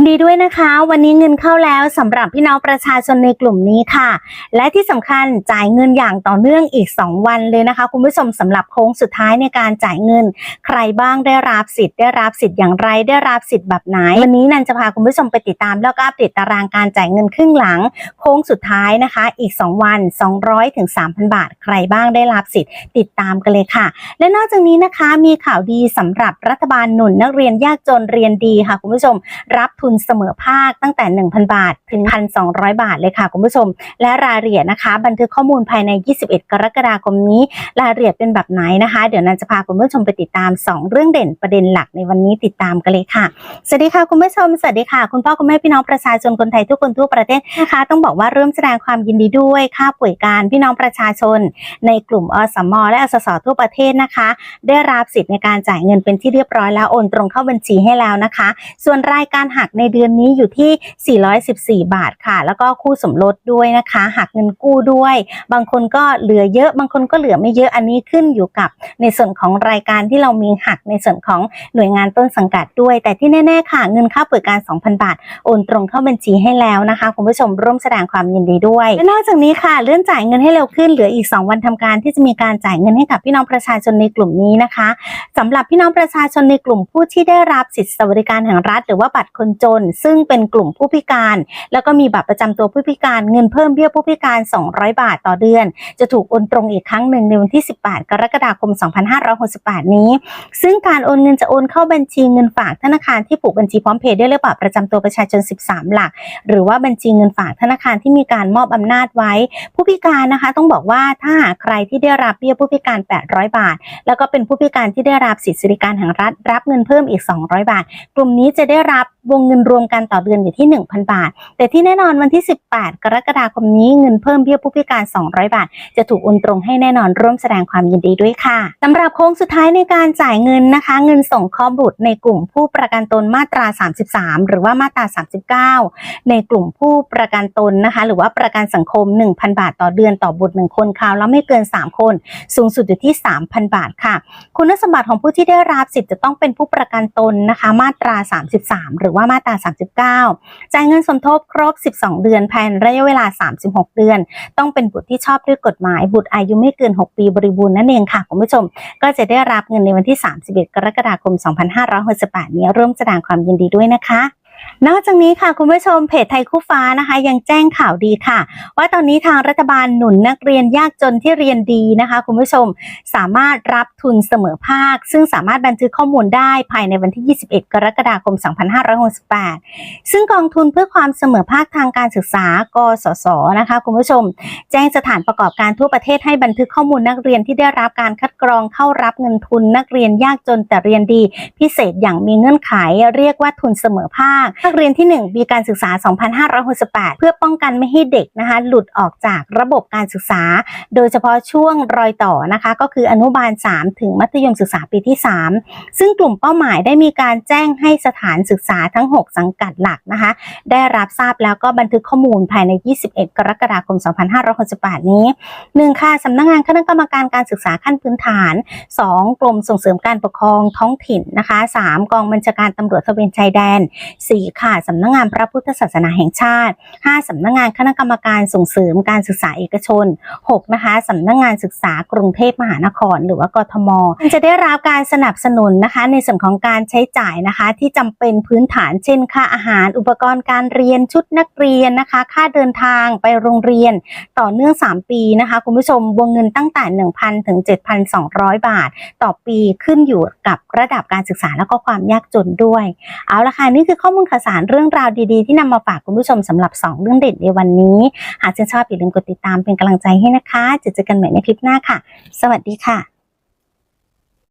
ยินดีด้วยนะคะ วันนี้เงินเข้าแล้วสำหรับพี่น้องประชาชนในกลุ่มนี้ค่ะ และที่สำคัญจ่ายเงินอย่างต่อเนื่องอีก 2 วันเลยนะคะ คุณผู้ชมสำหรับโค้งสุดท้ายในการจ่ายเงิน ใครบ้างได้รับสิทธิ์ได้รับสิทธิ์อย่างไรได้รับสิทธิ์แบบไหน วันนี้นันจะพาคุณผู้ชมไปติดตามแล้วก็อัปเดตตารางการจ่ายเงินครึ่งหลัง โค้งสุดท้ายนะคะ อีก 2 วัน 200ถึง3,000 บาท ใครบ้างได้รับสิทธิ์ติดตามกันเลยค่ะ และนอกจากนี้นะคะมีข่าวดีสำหรับรัฐบาลหนุนนักเรียนยากจนเรียนดีค่ะ คุณผู้ชมรับทุนเสมอภาคตั้งแต่ 1,000 บาท ถึง 1,200 บาทเลยค่ะคุณผู้ชม และรายละเอียดนะคะ บันทึกข้อมูลภายใน 21 กรกฎาคมนี้ รายละเอียดเป็นแบบไหนนะคะ เดี๋ยวนันจะพาคุณผู้ชมไปติดตาม 2 เรื่องเด่นประเด็นหลักในวันนี้ติดตามกันเลยค่ะสวัสดีค่ะคุณผู้ชมสวัสดีค่ะคุณพ่อคุณแม่พี่น้องประชาชนคนไทยทุกคนทั่วประเทศนะคะต้องบอกว่าเริ่มแสดงความยินดีด้วยค่าป่วยการพี่น้องประชาชน ในกลุ่มอสมและอสสทั่วประเทศนะคะ ได้รับสิทธิ์ในการจ่ายเงินเป็นที่เรียบร้อยแล้วโอนตรงเข้าบัญชีให้แล้วนะคะ ส่วนรายการหักในเดือนนี้อยู่ที่ 414 บาทค่ะ แล้วก็คู่สมรสด้วยนะคะหักเงินกู้ด้วย บางคนก็เหลือเยอะ บางคนก็เหลือไม่เยอะอันนี้ขึ้นอยู่กับในส่วนของรายการที่เรามีหักในส่วนของหน่วยงานต้นสังกัดด้วย แต่ที่แน่ ๆ ค่ะ เงินค่าเปิดการ 2,000 บาท โอนตรงเข้าบัญชีให้แล้วนะคะคุณผู้ชมร่วมแสดงความยินดีด้วยและนอกจากนี้ค่ะเลื่อนจ่ายเงินให้เร็วขึ้นเหลืออีก 2 วันทำการที่จะมีการจ่ายเงินให้กับพี่น้องประชาชนในกลุ่มนี้นะคะสำหรับพี่น้องประชาชนในกลุ่มผู้ที่ได้รับสิทธิสวัสดิการแห่งรัฐ หรือว่าบัตรคนจน ซึ่งเป็นกลุ่มผู้พิการ แล้วก็มีบัตรประจำตัวผู้พิการเงินเพิ่มเบี้ยผู้พิการ 200 บาทต่อเดือน จะถูกโอนตรงอีกครั้งหนึ่งในวันที่ 18 กรกฎาคม 2568 นี้ ซึ่งการโอนเงินจะโอนเข้าบัญชีเงินฝากธนาคารที่ผูกบัญชีพร้อมเพย์ด้วยเลขบัตรประจำตัวประชาชน 13 หลัก หรือว่าบัญชีเงินฝากธนาคารที่มีการมอบอำนาจไว้ ผู้พิการนะคะต้องบอกว่าถ้าหากใครที่ได้รับเบี้ยผู้พิการ 800 บาท แล้วก็เป็นผู้พิการที่ได้รับสิทธิสวัสดิการแห่งรัฐ รับเงินเพิ่มอีก 200 บาท กลุ่มนี้จะได้รับวงเงินรวมกันต่อเดือนอยู่ที่ 1,000 บาท แต่ที่แน่นอนวันที่ 18 กรกฎาคมนี้เงินเพิ่มเบี้ยผู้พิการ 200 บาท จะถูกโอนตรงให้แน่นอนร่วมแสดงความยินดีด้วยค่ะสำหรับโค้งสุดท้ายในการจ่ายเงินนะคะ เงินส่งข้อบุตรในกลุ่มผู้ประกันตนมาตรา 33 หรือว่ามาตรา 39 ในกลุ่มผู้ประกันตนนะคะ หรือว่าประกันสังคม 1,000 บาทต่อเดือนต่อบุตร 1 คนคราวแล้วไม่เกิน 3 คน สูงสุดอยู่ที่ 3,000 บาทค่ะ คุณสมบัติของผู้ที่ได้รับสิทธิ์จะต้องเป็นผู้ประกันตนนะคะ มาตรา 33 หรือว่ามาตรา 39 จ่ายเงินสมทบครบ 12 เดือนภายในระยะเวลา 36 เดือน ต้องเป็นบุตรที่ชอบด้วยกฎหมาย บุตรอายุไม่เกิน 6 ปีบริบูรณ์นั่นเองค่ะคุณผู้ชม ก็จะได้รับเงินในวันที่ 31 กรกฎาคม 2568 นี้ร่วมแสดงความยินดีด้วยนะคะ นอกจากนี้ค่ะคุณผู้ชมเพจไทยคู่ฟ้านะคะ ยังแจ้งข่าวดีค่ะ ว่าตอนนี้ทางรัฐบาลหนุนนักเรียนยากจนที่เรียนดีนะคะ คุณผู้ชมสามารถรับทุนเสมอภาค ซึ่งสามารถบันทึกข้อมูลได้ภายในวันที่ 21 กรกฎาคม 2568 ซึ่งกองทุนเพื่อความเสมอภาคทางการศึกษากสศนะคะ คุณผู้ชม แจ้งสถานประกอบการทั่วประเทศให้บันทึกข้อมูลนักเรียนที่ได้รับการคัดกรองเข้ารับเงินทุนนักเรียนยากจนแต่เรียนดี พิเศษอย่างมีเงื่อนไขเรียกว่าทุนเสมอภาคนักเรียนที่ 1 ปีการศึกษา 2568 เพื่อป้องกันไม่ให้เด็กนะคะหลุดออกจากระบบการศึกษา โดยเฉพาะช่วงรอยต่อนะคะ ก็คืออนุบาล 3 ถึงมัธยมศึกษาปีที่ 3 ซึ่งกลุ่มเป้าหมายได้มีการแจ้งให้สถานศึกษาทั้ง 6 สังกัดหลักนะคะ ได้รับทราบแล้วก็บันทึกข้อมูลภายใน 21 กรกฎาคม 2568 นี้ 1 ค่ะสำนักงานคณะกรรมการการศึกษาขั้นพื้นฐาน 2 กรมส่งเสริมการปกครองท้องถิ่นนะคะ 3 กองบัญชาการตำรวจตะเวนชายแดน 4ค่ะสำนักงานพระพุทธศาสนาแห่งชาติ 5สำนักงานคณะกรรมการส่งเสริมการศึกษาเอกชน 6 นะคะสำนักงานศึกษากรุงเทพมหานคร หรือว่ากทม จะได้รับการสนับสนุนนะคะ ในส่วนของการใช้จ่ายนะคะ ที่จำเป็นพื้นฐานเช่น ค่าอาหาร อุปกรณ์การเรียนชุดนักเรียนนะคะ ค่าเดินทางไปโรงเรียน ต่อเนื่อง 3 ปีนะคะ คุณผู้ชมวงเงินตั้งแต่ 1,000 ถึง 7,200 บาท ต่อปีขึ้นอยู่กับระดับการศึกษาแล้วก็ความยากจนด้วย เอาละค่ะนี่คือข้อมูลข่าวสารเรื่องราวดีๆ ที่นำมาฝากคุณผู้ชมสำหรับ 2 เรื่องเด็ดในวันนี้ หากชื่นชอบอย่าลืมกดติดตามเป็นกำลังใจให้นะคะจะเจอกันใหม่ในคลิปหน้าค่ะ สวัสดีค่ะ